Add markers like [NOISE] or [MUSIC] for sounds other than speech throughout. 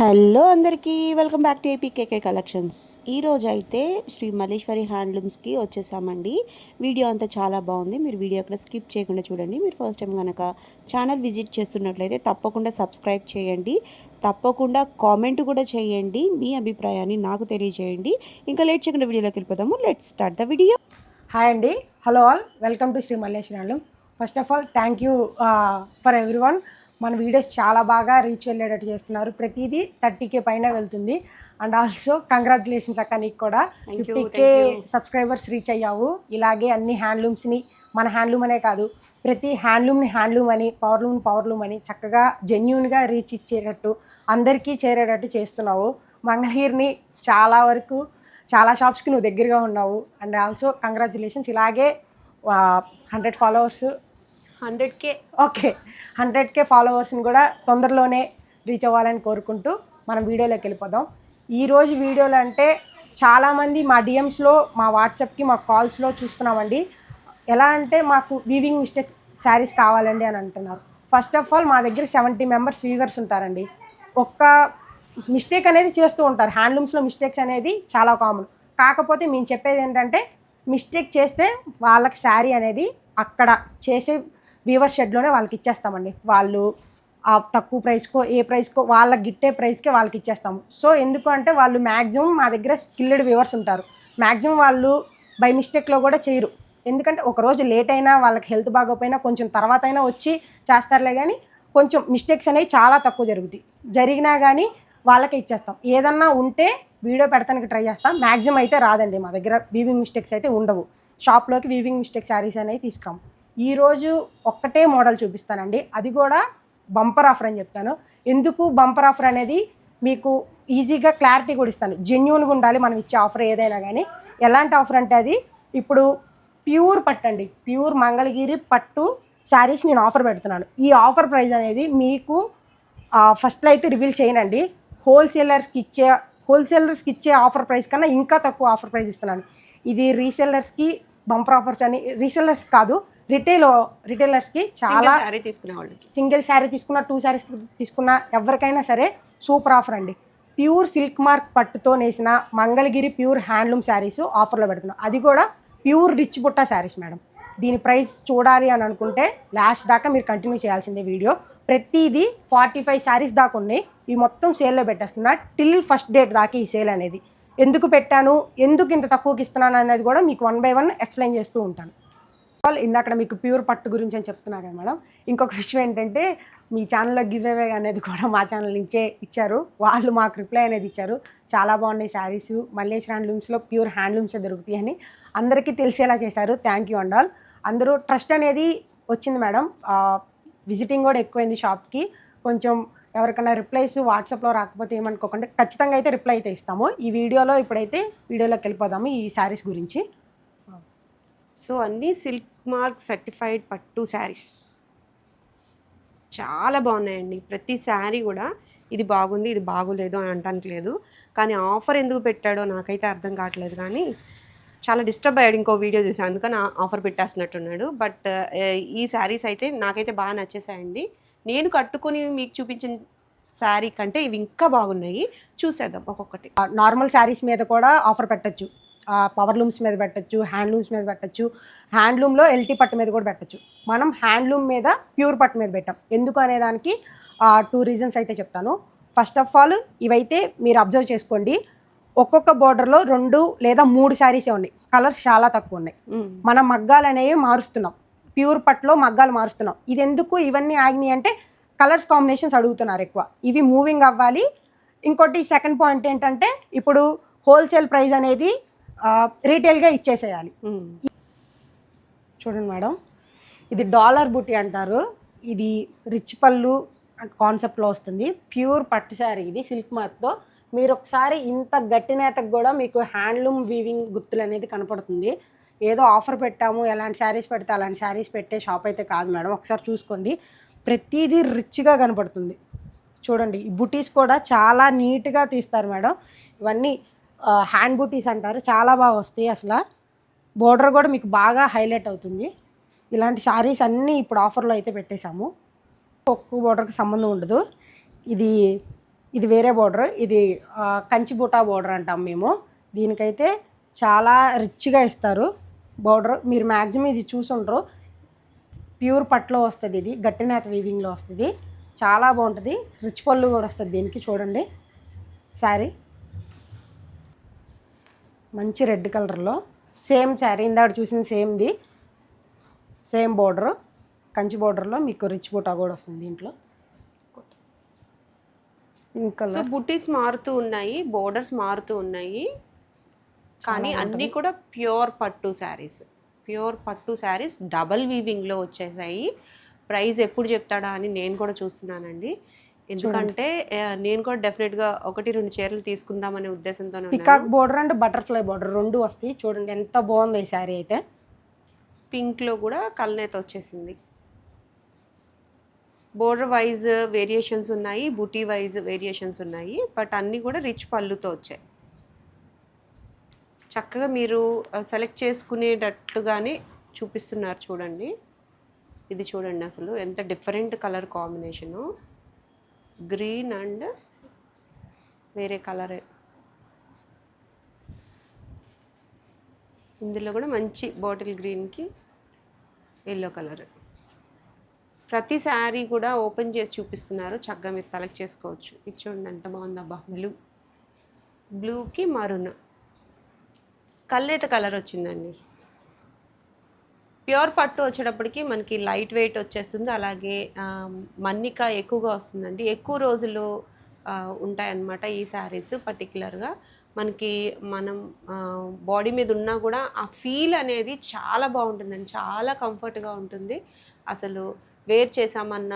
Hello అందరికీ welcome back to A P K K collections. ఈరోజు అయితే శ్రీ మల్లేశ్వరి హ్యాండ్లూమ్స్కి వచ్చేసామండి. వీడియో అంతా చాలా బాగుంది. మీరు వీడియో అక్కడ స్కిప్ చేయకుండా చూడండి. మీరు ఫస్ట్ టైం కనుక ఛానల్ విజిట్ చేస్తున్నట్లయితే తప్పకుండా సబ్స్క్రైబ్ చేయండి. తప్పకుండా కామెంట్ కూడా చేయండి. మీ అభిప్రాయాన్ని నాకు తెలియజేయండి. ఇంకా లేట్ చేయకుండా వీడియోలోకి వెళ్ళిపోదాము. Let start the video hi అండి. Hello all welcome to Shri Malleshwaralu first of all thank you for every one మన వీడియోస్ చాలా బాగా రీచ్ వెళ్ళేటట్టు చేస్తున్నారు. ప్రతిదీ థర్టీకే పైన వెళ్తుంది. అండ్ ఆల్సో కంగ్రాచులేషన్స్ అక్క నీకు కూడా. Thank you, fifty thank K you. Subscribers reach అయ్యావు. ఇలాగే అన్ని హ్యాండ్లూమ్స్ని మన హ్యాండ్లూమ్ అనే కాదు ప్రతి హ్యాండ్లూమ్ని హ్యాండ్లూమ్ అని పవర్లూమ్ పవర్లూమ్ అని చక్కగా జెన్యున్గా రీచ్ ఇచ్చేటట్టు అందరికీ చేరేటట్టు చేస్తున్నావు. మంగళగిరిని చాలా వరకు చాలా షాప్స్కి నువ్వు దగ్గరగా ఉన్నావు. అండ్ ఆల్సో కంగ్రాచులేషన్స్ ఇలాగే hundred followers hundred K. Okay. Hundred K ఫాలోవర్స్ని కూడా తొందరలోనే రీచ్ అవ్వాలని కోరుకుంటూ మనం వీడియోలోకి వెళ్ళిపోదాం. ఈరోజు వీడియోలు అంటే చాలామంది మా డిఎమ్స్లో మా వాట్సాప్కి మా కాల్స్లో చూస్తున్నామండి. ఎలా అంటే మాకు వీవింగ్ మిస్టేక్ శారీస్ కావాలండి అని అంటున్నారు. ఫస్ట్ ఆఫ్ ఆల్ మా దగ్గర సెవెంటీ మెంబర్స్ వీవర్స్ ఉంటారండి. ఒక్క మిస్టేక్ అనేది చేస్తూ ఉంటారు. హ్యాండ్లూమ్స్లో మిస్టేక్స్ అనేది చాలా కామన్ కాకపోతే మేము చెప్పేది ఏంటంటే మిస్టేక్ చేస్తే వాళ్ళకి శారీ అనేది అక్కడ చేసే వీవర్ షెడ్లోనే వాళ్ళకి ఇచ్చేస్తామండి. వాళ్ళు ఆ తక్కువ ప్రైస్కో ఏ ప్రైస్కో వాళ్ళకి గిట్టే ప్రైస్కే వాళ్ళకి ఇచ్చేస్తాము. సో ఎందుకు అంటే వాళ్ళు మ్యాక్సిమం మా దగ్గర స్కిల్డ్ వ్యూవర్స్ ఉంటారు. మ్యాక్సిమం వాళ్ళు బై మిస్టేక్లో కూడా చేయరు. ఎందుకంటే ఒక రోజు లేట్ అయినా వాళ్ళకి హెల్త్ బాగోపోయినా కొంచెం తర్వాత అయినా వచ్చి చేస్తారులే కానీ కొంచెం మిస్టేక్స్ అనేవి చాలా తక్కువ జరుగుతాయి. జరిగినా కానీ వాళ్ళకే ఇచ్చేస్తాం. ఏదన్నా ఉంటే వీడియో పెడతానికి ట్రై చేస్తాం. మ్యాక్సిమం అయితే రాదండి మా దగ్గర. వీవింగ్ మిస్టేక్స్ అయితే ఉండవు. షాప్లోకి వీవింగ్ మిస్టేక్ శారీస్ అనేవి తీసుకురాము. ఈరోజు ఒక్కటే మోడల్ చూపిస్తానండి. అది కూడా బంపర్ ఆఫర్ అని చెప్తాను. ఎందుకు బంపర్ ఆఫర్ అనేది మీకు ఈజీగా క్లారిటీ కూడా ఇస్తాను. జెన్యున్గా ఉండాలి మనం ఇచ్చే ఆఫర్ ఏదైనా కానీ. ఎలాంటి ఆఫర్ అంటే అది ఇప్పుడు ప్యూర్ పట్టు అండి. ప్యూర్ మంగళగిరి పట్టు శారీస్ నేను ఆఫర్ పెడుతున్నాను. ఈ ఆఫర్ ప్రైస్ అనేది మీకు ఫస్ట్లో అయితే రివీల్ చేయనండి. హోల్సేలర్స్కి ఇచ్చే హోల్సేలర్స్కి ఇచ్చే ఆఫర్ ప్రైస్ కన్నా ఇంకా తక్కువ ఆఫర్ ప్రైస్ ఇస్తున్నాను. ఇది రీసెల్లర్స్కి బంపర్ ఆఫర్స్ అని రీసెల్లర్స్ కాదు రిటైల్ రిటైలర్స్కి చాలా శారీ తీసుకునే వాళ్ళకి సింగిల్ శారీ తీసుకున్న టూ శారీస్ తీసుకున్న ఎవరికైనా సరే సూపర్ ఆఫర్ అండి. ప్యూర్ సిల్క్ మార్క్ పట్టుతో నేసిన మంగళగిరి ప్యూర్ హ్యాండ్లూమ్ శారీస్ ఆఫర్లో పెడుతున్నాం. అది కూడా ప్యూర్ రిచ్ బుట్ట శారీస్ మేడం. దీని ప్రైస్ చూడాలి అని అనుకుంటే లాస్ట్ దాకా మీరు కంటిన్యూ చేయాల్సిందే వీడియో. ప్రతిదీ ఫార్టీ ఫైవ్ శారీస్ దాకా ఉన్నాయి. ఇవి మొత్తం సేల్లో పెట్టేస్తున్నా టిల్ ఫస్ట్ డేట్ దాకా ఈ సేల్ అనేది. ఎందుకు పెట్టాను? ఎందుకు ఇంత తక్కువకి ఇస్తున్నాను అనేది కూడా మీకు వన్ బై వన్ ఎక్స్ప్లెయిన్ చేస్తూ ఉంటాను. వాళ్ళు ఇందాక మీకు ప్యూర్ పట్టు గురించి అని చెప్తున్నా కదా మేడం. ఇంకొక విషయం ఏంటంటే మీ ఛానల్లో గివ్ అవే అనేది కూడా మా ఛానల్ నుంచే ఇచ్చారు. వాళ్ళు మాకు రిప్లై అనేది ఇచ్చారు. చాలా బాగున్నాయి శారీస్. మల్లేష్ హ్యాండ్లూమ్స్లో ప్యూర్ హ్యాండ్లూమ్సే దొరుకుతాయి అని అందరికీ తెలిసేలా చేశారు. Thank you and all. అందరూ ట్రస్ట్ అనేది వచ్చింది మేడం. విజిటింగ్ కూడా ఎక్కువైంది షాప్కి కొంచెం ఎవరికైనా రిప్లైస్ వాట్సాప్లో రాకపోతే ఏమనుకోకుండా ఖచ్చితంగా అయితే రిప్లై అయితే ఇస్తాము. ఈ వీడియోలో ఇప్పుడైతే వీడియోలోకి వెళ్ళిపోదాము ఈ శారీస్ గురించి. సో అన్నీ సిల్క్ మార్క్ సర్టిఫైడ్ పట్టు శారీస్. చాలా బాగున్నాయండి. ప్రతి శారీ కూడా ఇది బాగుంది ఇది బాగోలేదు అని అంటానికి లేదు. కానీ ఆఫర్ ఎందుకు పెట్టాడో నాకైతే అర్థం కావట్లేదు కానీ చాలా డిస్టర్బ్ అయ్యాడు ఇంకో వీడియో చూసాను అందుకని ఆఫర్ పెట్టేస్తున్నట్టున్నాడు. బట్ ఈ శారీస్ అయితే నాకైతే బాగా నచ్చేసాయండి నేను కట్టుకుని మీకు చూపించిన శారీ కంటే ఇవి ఇంకా బాగున్నాయి. చూసేద్దాం ఒక్కొక్కటి. నార్మల్ శారీస్ మీద కూడా ఆఫర్ పెట్టచ్చు. పవర్ లూమ్స్ మీద పెట్టచ్చు హ్యాండ్లూమ్స్ మీద పెట్టచ్చు. హ్యాండ్లూమ్లో ఎల్టీ పట్టు మీద కూడా పెట్టచ్చు. మనం హ్యాండ్లూమ్ మీద ప్యూర్ పట్టు మీద పెట్టాం. ఎందుకు అనే దానికి టూ రీజన్స్ అయితే చెప్తాను. ఫస్ట్ ఆఫ్ ఆల్ ఇవైతే మీరు అబ్జర్వ్ చేసుకోండి. ఒక్కొక్క బోర్డర్లో రెండు లేదా మూడు శారీసే ఉన్నాయి. కలర్స్ చాలా తక్కువ ఉన్నాయి. మనం మగ్గాలు అనేవి మారుస్తున్నాం. ప్యూర్ పట్లో మగ్గాలు మారుస్తున్నాం. ఇది ఎందుకు ఇవన్నీ ఆగినాయి అంటే కలర్స్ కాంబినేషన్స్ అడుగుతున్నారు ఎక్కువ. ఇవి మూవింగ్ అవ్వాలి. ఇంకోటి సెకండ్ పాయింట్ ఏంటంటే ఇప్పుడు హోల్సేల్ ప్రైస్ అనేది రీటైల్గా ఇచ్చేసేయాలి. చూడండి మేడం ఇది డాలర్ బుట్టి అంటారు. ఇది రిచ్ పళ్ళు కాన్సెప్ట్లో వస్తుంది. ప్యూర్ పట్టు శారీ ఇది సిల్క్ మార్క్తో. మీరు ఒకసారి ఇంత గట్టి నేతకు కూడా మీకు హ్యాండ్లూమ్ వీవింగ్ గుర్తులు అనేది కనపడుతుంది. ఏదో ఆఫర్ పెట్టాము ఎలాంటి శారీస్ పెడితే అలాంటి శారీస్ పెట్టే షాప్ అయితే కాదు మేడం. ఒకసారి చూసుకోండి. ప్రతిదీ రిచ్గా కనపడుతుంది. చూడండి ఈ బుటీస్ కూడా చాలా నీట్గా తీస్తారు మేడం. ఇవన్నీ హ్యాండ్ బూటీస్ అంటారు. చాలా బాగా వస్తాయి అసలు. బోర్డర్ కూడా మీకు బాగా హైలైట్ అవుతుంది. ఇలాంటి శారీస్ అన్నీ ఇప్పుడు ఆఫర్లో అయితే పెట్టేశాము. ఒక్క బోర్డర్కి సంబంధం ఉండదు. ఇది ఇది వేరే బోర్డర్ ఇది కంచి బూటా బోర్డర్ అంటాం మేము. దీనికైతే చాలా రిచ్గా ఇస్తారు బోర్డర్ మీరు మ్యాక్సిమం ఇది చూసుండ్రు ప్యూర్ పట్లో వస్తుంది ఇది. గట్టినేత వీవింగ్లో వస్తుంది. చాలా బాగుంటుంది. రిచ్ పళ్ళు కూడా వస్తుంది దీనికి చూడండి. శారీ మంచి రెడ్ కలర్లో. సేమ్ శారీ ఇందాక చూసిన సేమ్ది. Same border. కంచి బార్డర్లో మీకు రిచ్ బుటా కూడా వస్తుంది దీంట్లో. పింక్ సో బుటీస్ మారుతూ ఉన్నాయి బోర్డర్స్ మారుతూ ఉన్నాయి. కానీ అన్నీ కూడా ప్యూర్ పట్టు శారీస్. ప్యూర్ పట్టు శారీస్ డబల్ వీవింగ్లో వచ్చేసాయి. ప్రైస్ ఎప్పుడు చెప్తాడా అని నేను కూడా చూస్తున్నానండి. ఎందుకంటే నేను కూడా డెఫినెట్గా ఒకటి రెండు చీరలు తీసుకుందామనే ఉద్దేశంతోనే ఉన్నాను. Peacock border and butterfly border రెండు వస్తాయి. చూడండి ఎంత బాగుంది ఈ శారీ అయితే. పింక్లో కూడా కల్నేత వచ్చేసింది. బోర్డర్ వైజ్ వేరియేషన్స్ ఉన్నాయి బుటీ వైజ్ వేరియేషన్స్ ఉన్నాయి బట్ అన్నీ కూడా రిచ్ పళ్ళుతో వచ్చాయి. చక్కగా మీరు సెలెక్ట్ చేసుకునేటట్టుగానే చూపిస్తున్నారు చూడండి. ఇది చూడండి అసలు ఎంత different colour combination. Green and వేరే కలరే. ఇందులో కూడా మంచి బాటిల్ గ్రీన్కి ఎల్లో కలర్. ప్రతి శారీ కూడా ఓపెన్ చేసి చూపిస్తున్నారు. చక్కగా మీరు సెలెక్ట్ చేసుకోవచ్చు. ఇది చూడండి ఎంత బాగుందబ్బా బ్లూ. బ్లూకి మరూన్. కల్లేత కలర్ వచ్చిందండి. ప్యూర్ పట్టు వచ్చేటప్పటికి మనకి లైట్ వెయిట్ వచ్చేస్తుంది. అలాగే మన్నిక ఎక్కువగా వస్తుందండి. ఎక్కువ రోజులు ఉంటాయన్నమాట ఈ శారీస్ పర్టికులర్గా మనకి మనం బాడీ మీద ఉన్నా కూడా ఆ ఫీల్ అనేది చాలా బాగుంటుందండి. చాలా కంఫర్ట్గా ఉంటుంది. అసలు వేర్ చేసామన్న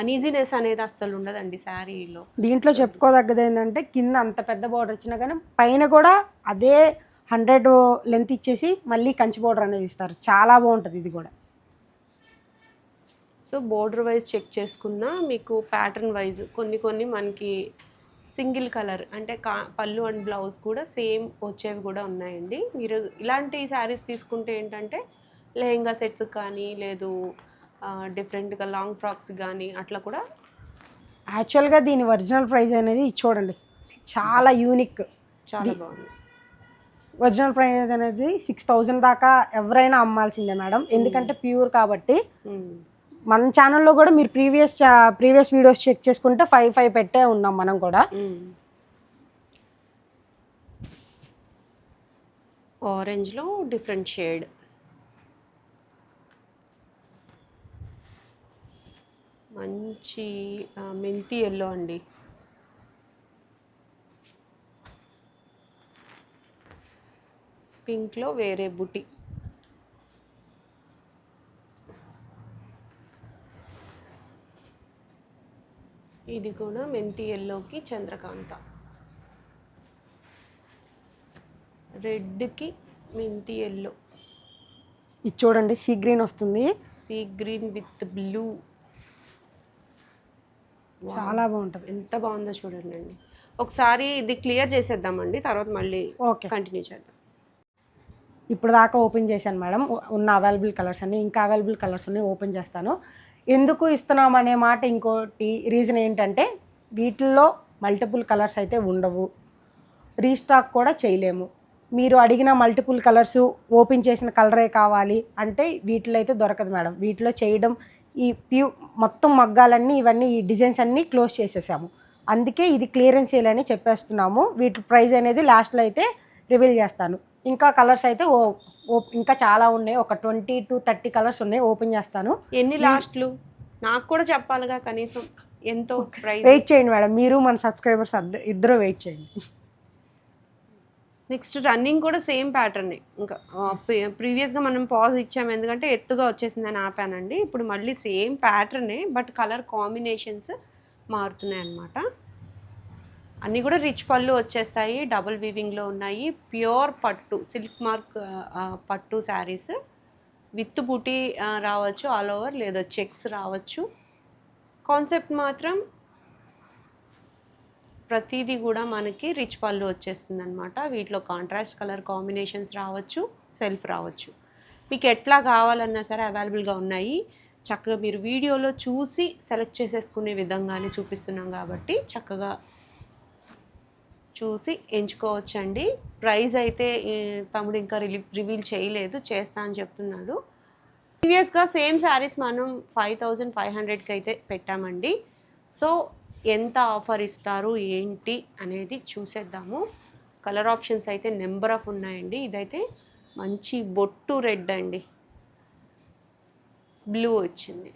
అనీజీనెస్ అనేది అస్సలు ఉండదండి శారీలో. దీంట్లో చెప్పుకోదగ్గది ఏంటంటే కింద అంత పెద్ద బార్డర్ వచ్చినా కానీ పైన కూడా అదే హండ్రెడ్ లెంత్ ఇచ్చేసి మళ్ళీ కంచి బార్డర్ అనేది ఇస్తారు. చాలా బాగుంటుంది ఇది కూడా. సో బోర్డర్ వైజ్ చెక్ చేసుకున్నా మీకు ప్యాటర్న్ వైజ్ కొన్ని కొన్ని మనకి సింగిల్ కలర్ అంటే కా పళ్ళు అండ్ బ్లౌజ్ కూడా సేమ్ వచ్చేవి కూడా ఉన్నాయండి. మీరు ఇలాంటి శారీస్ తీసుకుంటే ఏంటంటే లెహెంగా సెట్స్ కానీ లేదు డిఫరెంట్గా లాంగ్ ఫ్రాక్స్ కానీ అట్లా కూడా యాక్చువల్గా దీని ఒరిజినల్ ప్రైస్ అనేది చూడండి. చాలా యూనిక్. చాలా బాగుంది. ఒరిజినల్ ప్రైస్ అనేది సిక్స్ థౌజండ్ దాకా ఎవరైనా అమ్మాల్సిందే మేడం. ఎందుకంటే ప్యూర్ కాబట్టి మ్మ్. మన ఛానల్లో కూడా మీరు ప్రీవియస్ ప్రీవియస్ వీడియోస్ చెక్ చేసుకుంటే ఫైవ్ ఫైవ్ పెట్టే ఉన్నాం మనం కూడా. ఆరెంజ్లో డిఫరెంట్ షేడ్ మంచి మెంతి ఎల్లో అండి. పింక్లో వేరే బుటి. ఇది కూడా మెంతి ఎల్లోకి చంద్రకాంత. రెడ్కి మెంతి ఎల్లో. ఇది చూడండి సీ గ్రీన్ వస్తుంది. Sea green with blue. చాలా బాగుంటుంది. ఎంత బాగుందో చూడండి ఒకసారి ఇది క్లియర్ చేసేద్దామండి తర్వాత మళ్ళీ కంటిన్యూ చేద్దాం. ఇప్పుడు దాకా ఓపెన్ చేశాను మేడం. ఉన్న అవైలబుల్ కలర్స్ అన్ని ఇంకా అవైలబుల్ కలర్స్ ఉన్నాయి ఓపెన్ చేస్తాను. ఎందుకు ఇస్తున్నాం అనే మాట ఇంకోటి రీజన్ ఏంటంటే వీటిల్లో మల్టిపుల్ కలర్స్ అయితే ఉండవు. రీస్టాక్ కూడా చేయలేము. మీరు అడిగిన మల్టిపుల్ కలర్స్ ఓపెన్ చేసిన కలరే కావాలి అంటే వీటిలో అయితే దొరకదు మేడం. వీటిలో చేయడం ఈ ప్యూ మొత్తం మగ్గాలన్నీ ఇవన్నీ ఈ డిజైన్స్ అన్నీ క్లోజ్ చేసేసాము. అందుకే ఇది క్లియరెన్స్ చేయాలని చెప్పేస్తున్నాము. వీటి ప్రైస్ అనేది లాస్ట్లో అయితే రివీల్ చేస్తాను. ఇంకా కలర్స్ అయితే ఓ ఓ- ఇంకా చాలా ఉన్నాయి. ఒక ట్వంటీ టు థర్టీ కలర్స్ ఉన్నాయి. ఓపెన్ చేస్తాను. ఎన్ని లాస్ట్లు? నాకు కూడా చెప్పాలిగా కనీసం ఎంతో ప్రైస్ వెయిట్ చేయండి మేడం. మీరు మన సబ్స్క్రైబర్స్ ఇద్దరు వెయిట్ చేయండి. నెక్స్ట్ రన్నింగ్ కూడా సేమ్ ప్యాటర్న్. ఇంకా ప్రీవియస్గా మనం పాజ్ ఇచ్చాము ఎందుకంటే ఎత్తుగా వచ్చేసిందని ఆపానండి. ఇప్పుడు మళ్ళీ సేమ్ ప్యాటర్నే బట్ కలర్ కాంబినేషన్స్ మారుతున్నాయి అన్నమాట అన్నీ కూడా రిచ్ పళ్ళు వచ్చేస్తాయి డబుల్ వీవింగ్లో ఉన్నాయి. ప్యూర్ పట్టు సిల్క్ మార్క్ పట్టు శారీస్. విత్ బుటీ రావచ్చు ఆల్ ఓవర్ లేదా చెక్స్ రావచ్చు. కాన్సెప్ట్ మాత్రం ప్రతిదీ కూడా మనకి రిచ్ పళ్ళు వచ్చేస్తుంది అనమాట వీటిలో కాంట్రాస్ట్ కలర్ కాంబినేషన్స్ రావచ్చు సెల్ఫ్ రావచ్చు. మీకు ఎట్లా కావాలన్నా సరే అవైలబుల్గా ఉన్నాయి. చక్కగా మీరు వీడియోలో చూసి సెలెక్ట్ చేసేసుకునే విధంగానే చూపిస్తున్నాం కాబట్టి చక్కగా చూసి ఎంచుకోవచ్చండి. ప్రైస్ అయితే తమ్ముడు ఇంకా రివీల్ చేయలేదు చేస్తా అని చెప్తున్నాడు. ప్రీవియస్గా సేమ్ శారీస్ మనం ఫైవ్ థౌజండ్ ఫైవ్ హండ్రెడ్కి అయితే పెట్టామండి. సో ఎంత ఆఫర్ ఇస్తారు ఏంటి అనేది చూసేద్దాము. కలర్ ఆప్షన్స్ అయితే నెంబర్ ఆఫ్ ఉన్నాయండి. ఇదైతే మంచి బొట్టు రెడ్ అండి. బ్లూ వచ్చింది.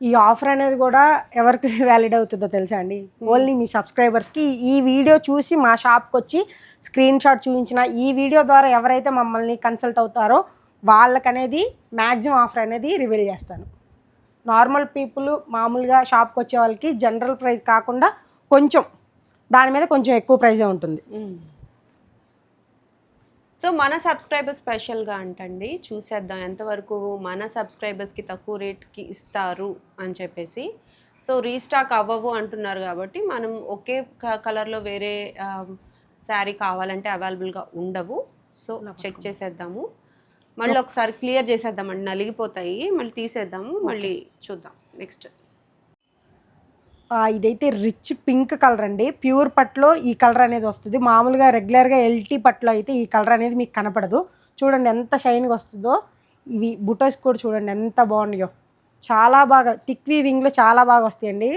ఈ ఆఫర్ అనేది కూడా ఎవరికి [LAUGHS] వ్యాలిడ్ అవుతుందో తెలుసా అండి? ఓన్లీ మీ సబ్స్క్రైబర్స్కి ఈ వీడియో చూసి మా షాప్కి వచ్చి స్క్రీన్ షాట్ చూపించిన ఈ వీడియో ద్వారా ఎవరైతే మమ్మల్ని కన్సల్ట్ అవుతారో వాళ్ళకనేది మ్యాక్సిమం ఆఫర్ అనేది రివీల్ చేస్తాను. నార్మల్ పీపుల్ మామూలుగా షాప్కి వచ్చే వాళ్ళకి జనరల్ ప్రైస్ కాకుండా కొంచెం దాని మీద కొంచెం ఎక్కువ ప్రైజే ఉంటుంది. సో మన సబ్స్క్రైబర్ స్పెషల్గా అంటండి చూసేద్దాం ఎంతవరకు మన సబ్స్క్రైబర్స్కి తక్కువ రేట్కి ఇస్తారు అని చెప్పేసి. సో రీస్టాక్ అవ్వవు అంటున్నారు కాబట్టి మనం ఒకే కలర్లో వేరే శారీ కావాలంటే అవైలబుల్గా ఉండవు. సో చెక్ చేసేద్దాము. మళ్ళీ ఒకసారి క్లియర్ చేసేద్దామండి. నలిగిపోతాయి. మళ్ళీ తీసేద్దాము. మళ్ళీ చూద్దాం. నెక్స్ట్. ఇదైతే రిచ్ పింక్ కలర్ అండి. ప్యూర్ పట్లో ఈ కలర్ అనేది వస్తుంది. మామూలుగా రెగ్యులర్గా ఎల్టీ పట్లో అయితే ఈ కలర్ అనేది మీకు కనపడదు. చూడండి ఎంత షైన్గా వస్తుందో. ఇవి బుటోస్ కూడా చూడండి ఎంత బాగున్నాయో. చాలా బాగా థిక్ వీవింగ్లో చాలా బాగా వస్తాయండి.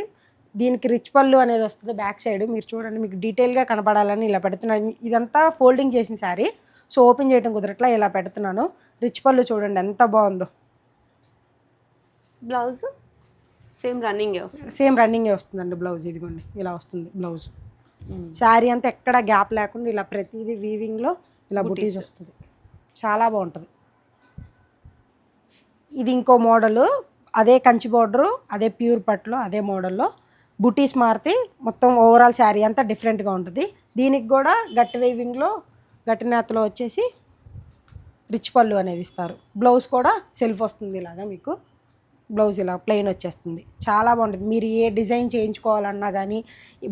దీనికి రిచ్ పళ్ళు అనేది వస్తుంది బ్యాక్ సైడ్. మీరు చూడండి మీకు డీటెయిల్గా కనపడాలని ఇలా పెడుతున్నాను. ఇదంతా ఫోల్డింగ్ చేసిన శారీ. సో ఓపెన్ చేయడం కుదరట్లా ఇలా పెడుతున్నాను. రిచ్ పళ్ళు చూడండి ఎంత బాగుందో. బ్లౌజ్? సేమ్ రన్నింగ్ వస్తుంది. సేమ్ రన్నింగే వస్తుందండి బ్లౌజ్ ఇదిగోండి ఇలా వస్తుంది బ్లౌజ్ శారీ అంతా ఎక్కడ గ్యాప్ లేకుండా ఇలా ప్రతిదీ వీవింగ్లో ఇలా బుటీస్ బుటీస్. వస్తుంది. చాలా బాగుంటుంది. ఇది ఇంకో మోడలు అదే కంచి బోర్డరు అదే ప్యూర్ పట్లో అదే మోడల్లో బుటీస్ మారితే మొత్తం ఓవరాల్ శారీ అంతా డిఫరెంట్గా ఉంటుంది. దీనికి కూడా గట్టి వేవింగ్లో గట్టి నేతలో వచ్చేసి రిచ్ పళ్ళు అనేది ఇస్తారు. బ్లౌజ్ కూడా సెల్ఫ్ వస్తుంది ఇలాగా మీకు. బ్లౌజ్ ఇలా ప్లెయిన్ వచ్చేస్తుంది. చాలా బాగుంటుంది. మీరు ఏ డిజైన్ చేయించుకోవాలన్నా కానీ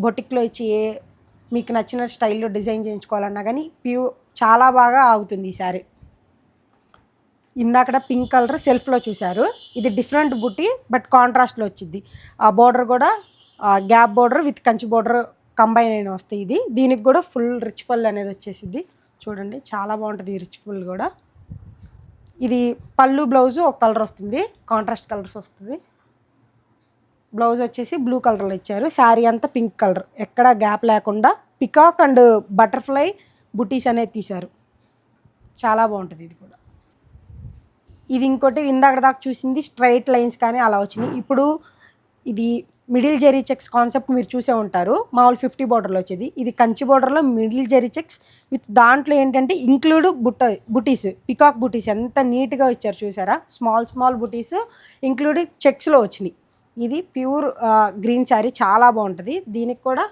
బొటిక్లో ఇచ్చి ఏ మీకు నచ్చిన స్టైల్లో డిజైన్ చేయించుకోవాలన్నా కానీ ప్యూ చాలా బాగా ఆగుతుంది ఈ శారీ. ఇందాకడ పింక్ కలర్ సెల్ఫ్లో చూశారు. ఇది డిఫరెంట్ బుట్టి బట్ కాంట్రాస్ట్లో వచ్చింది ఆ బోర్డర్ కూడా gap border with Kanchi border combine అయిన వస్తాయి ఇది. దీనికి కూడా ఫుల్ రిచ్ పళ్ళు అనేది వచ్చేసింది చూడండి చాలా బాగుంటుంది ఈ రిచ్ పళ్ళు కూడా. ఇది పళ్ళు బ్లౌజు ఒక కలర్ వస్తుంది కాంట్రాస్ట్ కలర్స్ వస్తుంది. బ్లౌజ్ వచ్చేసి బ్లూ కలర్లో ఇచ్చారు. శారీ అంతా పింక్ కలర్ ఎక్కడ గ్యాప్ లేకుండా పికాక్ అండ్ బటర్ఫ్లై బుటీస్ అనేది తీశారు. చాలా బాగుంటుంది ఇది కూడా. ఇది ఇంకోటి ఇందాక దాకా చూసింది స్ట్రైట్ లైన్స్ కానీ అలా వచ్చినాయి. ఇప్పుడు ఇది మిడిల్ జెరీ చెక్స్ కాన్సెప్ట్ మీరు చూసే ఉంటారు. మామూలు ఫిఫ్టీ బార్డర్లో వచ్చేది. ఇది కంచి బార్డర్లో మిడిల్ జెరీ చెక్స్ విత్ దాంట్లో ఏంటంటే ఇంక్లూడ్ బుట్ట బుటీస్ పికాక్ బుటీస్ ఎంత నీట్గా ఇచ్చారు చూసారా? స్మాల్ స్మాల్ బుటీస్ ఇంక్లూడ్ చెక్స్లో వచ్చినాయి. ఇది ప్యూర్ గ్రీన్ శారీ చాలా బాగుంటుంది. దీనికి కూడా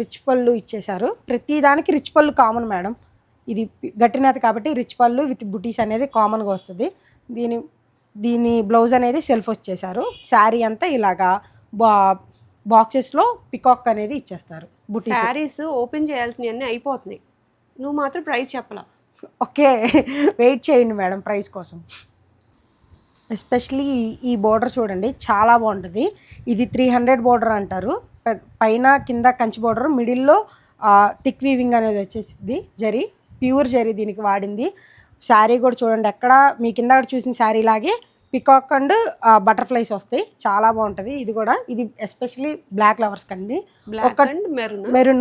రిచ్ పళ్ళు ఇచ్చేశారు. ప్రతి దానికి రిచ్ పళ్ళు కామన్ మేడం. ఇది గట్టినేత కాబట్టి రిచ్ పళ్ళు విత్ బుటీస్ అనేది కామన్గా వస్తుంది. దీని దీని బ్లౌజ్ అనేది సెల్ఫ్ వచ్చేసారు శారీ అంతా ఇలాగా బా బాక్సెస్లో పికాక్ అనేది ఇచ్చేస్తారు. బుటీస్ శారీస్ ఓపెన్ చేయాల్సినవన్నీ అయిపోతున్నాయి. నువ్వు మాత్రం ప్రైస్ చెప్పలా. ఓకే వెయిట్ చేయండి మేడం ప్రైస్ కోసం. ఎస్పెషలీ ఈ బోర్డర్ చూడండి చాలా బాగుంటుంది. ఇది త్రీ హండ్రెడ్ బోర్డర్ అంటారు. పైన కింద కంచి బోర్డర్ మిడిల్లో టిక్ వీవింగ్ అనేది వచ్చేసింది జరీ. ప్యూర్ జరీ దీనికి వాడింది. శారీ కూడా చూడండి ఎక్కడ మీ కింద చూసిన శారీ లాగే పికాక్ అండ్ బటర్ఫ్లైస్ వస్తాయి. చాలా బాగుంటుంది. ఇది కూడా ఇది ఎస్పెషలీ బ్లాక్ లవర్స్ కండి. బ్లాక్ ఒక- and maroon? Maroon.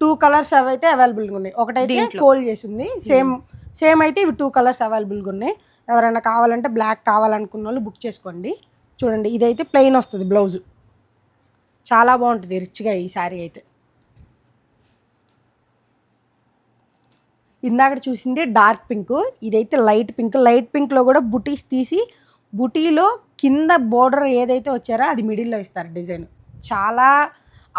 Two colours అయితే అవైలబుల్గా ఉన్నాయి. ఒకటైతే. ఫోల్డ్ చేసింది. సేమ్ సేమ్ అయితే ఇవి టూ కలర్స్ అవైలబుల్గా ఉన్నాయి. ఎవరైనా కావాలంటే బ్లాక్ కావాలనుకున్న వాళ్ళు బుక్ చేసుకోండి. చూడండి ఇదైతే ప్లెయిన్ వస్తుంది బ్లౌజ్. చాలా బాగుంటుంది రిచ్గా ఈ శారీ అయితే. ఇందాక చూసింది డార్క్ పింక్. ఇదైతే లైట్ పింక్. లైట్ పింక్లో కూడా బుటీస్ తీసి బుటీలో కింద బోర్డర్ ఏదైతే వచ్చారో అది మిడిల్లో ఇస్తారు డిజైన్. చాలా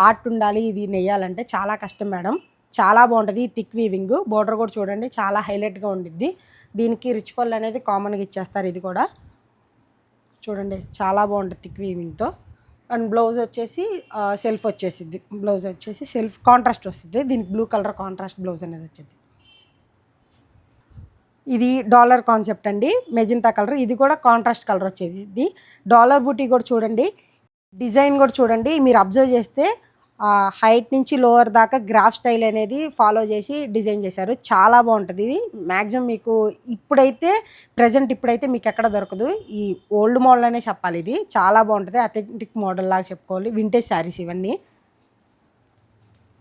ఆర్ట్ ఉండాలి ఇది నెయ్యాలంటే చాలా కష్టం మేడం. చాలా బాగుంటుంది థిక్ వీవింగ్. బోర్డర్ కూడా చూడండి చాలా హైలైట్గా ఉండిద్ది. దీనికి రిచ్ పళ్ళు అనేది కామన్గా ఇచ్చేస్తారు ఇది కూడా. చూడండి చాలా బాగుంటుంది థిక్ వీవింగ్తో. అండ్ బ్లౌజ్ వచ్చేసి సెల్ఫ్ వచ్చేసిద్ది. బ్లౌజ్ వచ్చేసి సెల్ఫ్ కాంట్రాస్ట్ వస్తుంది. దీనికి బ్లూ కలర్ కాంట్రాస్ట్ బ్లౌజ్ అనేది వచ్చింది. ఇది డాలర్ కాన్సెప్ట్ అండి. Magenta colour. ఇది కూడా కాంట్రాస్ట్ కలర్ వచ్చేది. ఇది డాలర్ బూటీ కూడా చూడండి. డిజైన్ కూడా చూడండి. మీరు అబ్జర్వ్ చేస్తే హైట్ నుంచి లోవర్ దాకా గ్రాఫ్ స్టైల్ అనేది ఫాలో చేసి డిజైన్ చేశారు. చాలా బాగుంటుంది ఇది. మ్యాక్సిమం మీకు ఇప్పుడైతే ప్రజెంట్ ఇప్పుడైతే మీకు ఎక్కడ దొరకదు. ఈ ఓల్డ్ మోడల్ అనే చెప్పాలి ఇది. చాలా బాగుంటుంది. అథెంటిక్ మోడల్ లాగా చెప్పుకోవాలి. వింటేజ్ శారీస్ ఇవన్నీ.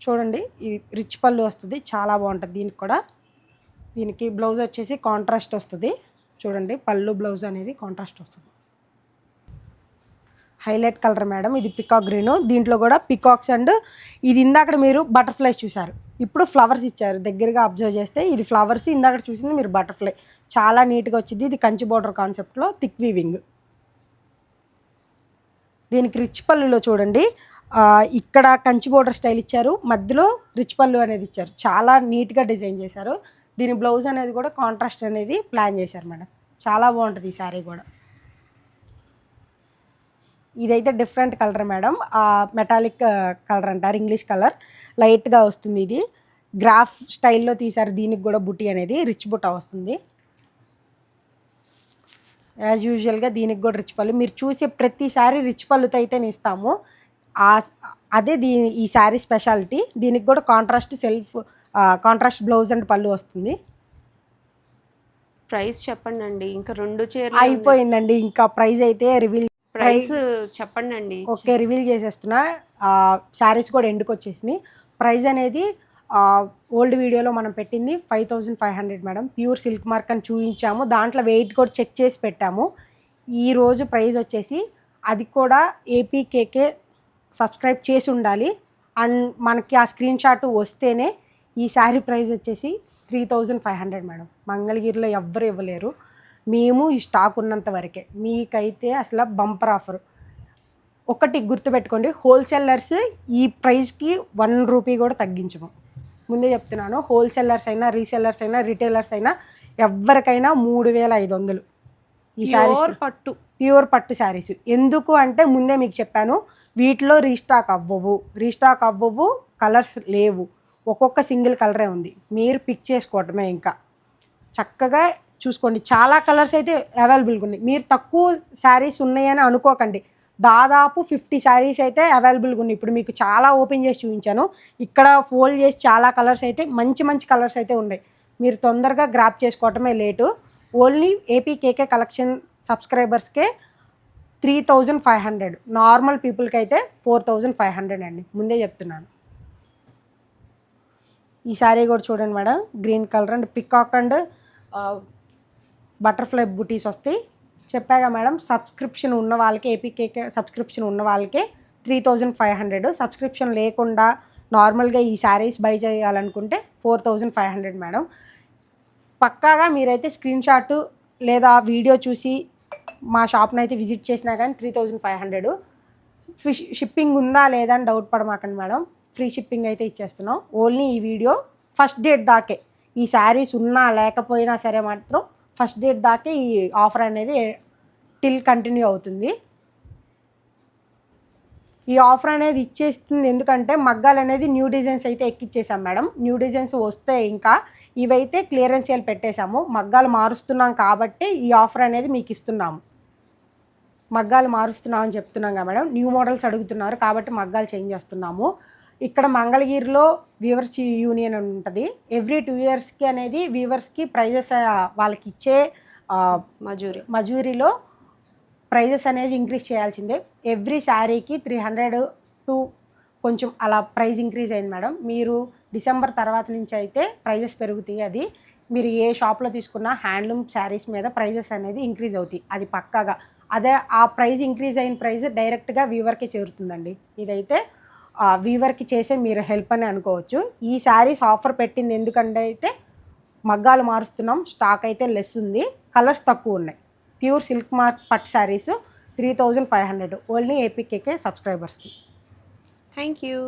చూడండి. ఇది రిచ్ పళ్ళు వస్తుంది. చాలా బాగుంటుంది దీనికి కూడా. దీనికి బ్లౌజ్ వచ్చేసి కాంట్రాస్ట్ వస్తుంది. చూడండి పళ్ళు బ్లౌజ్ అనేది కాంట్రాస్ట్ వస్తుంది. హైలైట్ కలర్ మేడం ఇది పికాక్ గ్రీన్ దీంట్లో కూడా పికాక్స్ అండ్ ఇది ఇందాక మీరు బటర్ఫ్లైస్ చూసారు ఇప్పుడు ఫ్లవర్స్ ఇచ్చారు. దగ్గరగా అబ్జర్వ్ చేస్తే ఇది ఫ్లవర్స్ ఇందాక చూసింది మీరు బటర్ఫ్లై చాలా నీట్గా వచ్చింది. ఇది కంచి బోర్డర్ కాన్సెప్ట్లో థిక్ వీవింగ్ దీనికి రిచ్ పళ్ళులో చూడండి. ఇక్కడ కంచి బోర్డర్ స్టైల్ ఇచ్చారు. మధ్యలో రిచ్ పళ్ళు అనేది ఇచ్చారు. చాలా నీట్గా డిజైన్ చేశారు. దీని బ్లౌజ్ అనేది కూడా కాంట్రాస్ట్ అనేది ప్లాన్ చేశారు మేడం. చాలా బాగుంటుంది ఈ శారీ కూడా. ఇదైతే different colour madam. Metallic colour అంటారు ఇంగ్లీష్ కలర్ లైట్గా వస్తుంది ఇది. గ్రాఫ్ స్టైల్లో తీశారు దీనికి కూడా బుట్టి అనేది రిచ్ బుట్ట వస్తుంది. యాజ్ యూజువల్గా దీనికి కూడా రిచ్ పళ్ళు. మీరు చూసే ప్రతిసారి రిచ్ పళ్ళుతో అయితే ఇస్తాము. అదే దీని ఈ శారీ స్పెషాలిటీ దీనికి కూడా contrast self contrast blouse and పళ్ళు వస్తుంది. ప్రైస్ చెప్పండి అండి ఇంకా రెండు చీరలు అయిపోయిందండి ఇంకా ప్రైస్ అయితే రివీల్ ప్రైస్ చెప్పండి అండి ఓకే రివీల్ చేసేస్తున్నా. శారీస్ కూడా ఎండుకు వచ్చేసినాయి. ప్రైస్ అనేది ఓల్డ్ వీడియోలో మనం పెట్టింది five thousand five hundred madam. Pure silk mark అని చూపించాము దాంట్లో వెయిట్ కూడా చెక్ చేసి పెట్టాము. ఈ రోజు ప్రైస్ వచ్చేసి అది కూడా ఏపీకేకే సబ్స్క్రైబ్ చేసి ఉండాలి. అండ్ మనకి ఆ స్క్రీన్ షాట్ వస్తేనే ఈ శారీ ప్రైస్ వచ్చేసి three thousand five hundred madam. మంగళగిరిలో ఎవ్వరు ఇవ్వలేరు. మేము ఈ స్టాక్ ఉన్నంత వరకే. మీకైతే అసలు బంపర్ ఆఫర్. ఒకటి గుర్తుపెట్టుకోండి హోల్సేలర్స్ ఈ ప్రైస్కి వన్ రూపీ కూడా తగ్గించము. ముందే చెప్తున్నాను హోల్సేలర్స్ అయినా రీసెల్లర్స్ అయినా రిటైలర్స్ అయినా ఎవరికైనా మూడు వేల ఐదు వందలు. ఈ శారీస్ ప్యూర్ పట్టు. ప్యూర్ పట్టు శారీస్. ఎందుకు అంటే ముందే మీకు చెప్పాను వీటిలో రీస్టాక్ అవ్వవు. రీస్టాక్ అవ్వవు కలర్స్ లేవు. ఒక్కొక్క సింగిల్ కలరే ఉంది. మీరు పిక్ చేసుకోవటమే ఇంకా. చక్కగా చూసుకోండి. చాలా కలర్స్ అయితే అవైలబుల్గా ఉన్నాయి. మీరు తక్కువ శారీస్ ఉన్నాయని అనుకోకండి. దాదాపు ఫిఫ్టీ శారీస్ అయితే అవైలబుల్గా ఉన్నాయి. ఇప్పుడు మీకు చాలా ఓపెన్ చేసి చూపించాను. ఇక్కడ ఫోల్డ్ చేసి చాలా కలర్స్ అయితే మంచి మంచి కలర్స్ అయితే ఉన్నాయి. మీరు తొందరగా గ్రాప్ చేసుకోవటమే late. Only AP KK collection సబ్స్క్రైబర్స్కే three thousand five hundred. Normal పీపుల్కి అయితే ఫోర్ థౌజండ్ ఫైవ్ హండ్రెడ్ అండి. ముందే చెప్తున్నాను. ఈ శారీ కూడా చూడండి madam. Green colour and peacock and butterfly బుటీస్ వస్తాయి. చెప్పాగా మేడం సబ్స్క్రిప్షన్ ఉన్న వాళ్ళకి ఏపీకేకే సబ్స్క్రిప్షన్ ఉన్న వాళ్ళకే three thousand five hundred subscription లేకుండా నార్మల్గా ఈ శారీస్ బై చేయాలనుకుంటే four thousand five hundred madam. పక్కాగా మీరైతే స్క్రీన్ షాట్ లేదా వీడియో చూసి మా షాప్ని అయితే విజిట్ చేసినా కానీ three thousand five hundred fish shipping ఉందా లేదా అని డౌట్ పడమాకండి మేడం. ఫ్రీ షిప్పింగ్ అయితే ఇచ్చేస్తున్నాం. ఓన్లీ ఈ వీడియో ఫస్ట్ డేట్ దాకే. ఈ శారీస్ ఉన్నా లేకపోయినా సరే మాత్రం ఫస్ట్ డేట్ దాకే ఈ ఆఫర్ అనేది టిల్ కంటిన్యూ అవుతుంది. ఈ ఆఫర్ అనేది ఇచ్చేస్తుంది ఎందుకంటే మగ్గాలు అనేది న్యూ డిజైన్స్ అయితే ఎక్కిచ్చేసాం మేడం. న్యూ డిజైన్స్ వస్తే ఇంకా ఇవైతే క్లియరెన్స్ సేల్ పెట్టేశాము. మగ్గాలు మారుస్తున్నాం కాబట్టి ఈ ఆఫర్ అనేది మీకు ఇస్తున్నాము మగ్గాలు మారుస్తున్నాం అని చెప్తున్నాం కదా మేడం. న్యూ మోడల్స్ అడుగుతున్నారు కాబట్టి మగ్గాలు చేంజ్ చేస్తున్నాము. ఇక్కడ మంగళగిరిలో వీవర్స్ యూనియన్ ఉంటుంది. ఎవ్రీ టూ ఇయర్స్కి అనేది వీవర్స్కి ప్రైజెస్ వాళ్ళకి ఇచ్చే మజూరి. మజూరీలో ప్రైజెస్ అనేది ఇంక్రీజ్ చేయాల్సిందే. ఎవ్రీ శారీకి త్రీ హండ్రెడ్ టు కొంచెం అలా ప్రైస్ ఇంక్రీజ్ అయింది మేడం. మీరు డిసెంబర్ తర్వాత నుంచి అయితే ప్రైజెస్ పెరుగుతాయి. అది మీరు ఏ షాప్లో తీసుకున్నా హ్యాండ్లూమ్ శారీస్ మీద ప్రైజెస్ అనేది ఇంక్రీజ్ అవుతాయి. అది పక్కాగా. అదే ఆ ప్రైస్ ఇంక్రీజ్ అయిన ప్రైస్ డైరెక్ట్గా వీవర్కి చేరుతుందండి. ఇదైతే వీవర్కి చేసే మీరు హెల్ప్ అని అనుకోవచ్చు. ఈ శారీస్ ఆఫర్ పెట్టింది ఎందుకంటే అయితే మగ్గాలు మారుస్తున్నాం స్టాక్ అయితే లెస్ ఉంది కలర్స్ తక్కువ ఉన్నాయి. ప్యూర్ సిల్క్ మార్క్ పట్ saris three thousand five hundred only APKK సబ్స్క్రైబర్స్కి. Thank you.